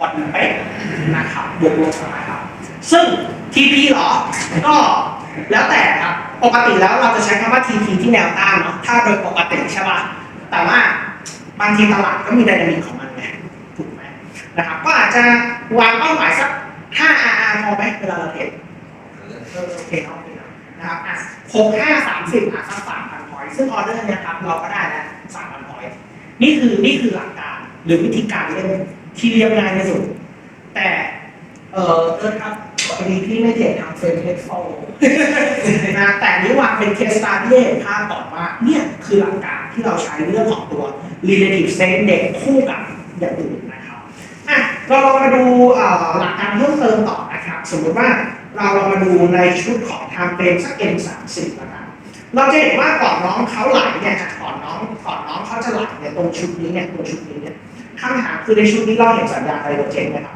กดเป๊ะนะครับบวกลบนะครับซึ่ง TP เหรอ ก็แล้วแต่ครับ ปกติแล้วเราจะใช้คำว่า TP ที่แนวต้านเนาะ ถ้าโดยปกติใช่ป่ะ แต่ว่าบางทีตลาดก็มีไดนามิกของมันไง ถูกไหมนะครับ ก็อาจจะวางเป้าหมายสัก 5 RR พอไหมเวลาเราเทรดเออโอเคเนาะโอเคเนะนะครับอะหกห้าสามสิบอะสักสามพันพอยซึ่งออเดอร์เนี่ยครับเราก็ได้แล้วสามพันพอยนี่คือนี่คือหลักการ หรือวิธีการเล่นที่เรียบง่ายที่สุด แต่เออเออครับพอดีพี่ไม่เทรดทางเฟรมเฮดโฟนะแต่นี้วางเป็นเคสตาที่เห็นภาพก่อนว่า เนี่ยคือหลักการที่เราใช้เรื่องของตัว relative strength เด็กคู่กับอย่างอื่นนะครับอะเราลองมาดูหลักการเพิ่มเติมต่อนะครับ สมมติว่าเราลองมาดูในชุดของทม์เฟรมสัก M 3 0แล้วกันเราจะเห็นว่าก่อนน้องเขาไหลเนี่ยฮะ จะไหลเนี่ยตรงชุดนี้เนี่ยตรงชุดนี้เนี่ยคำถามคือในชุดนี้เราเห็นสัญญาณไฮโดรเจนไหมครับ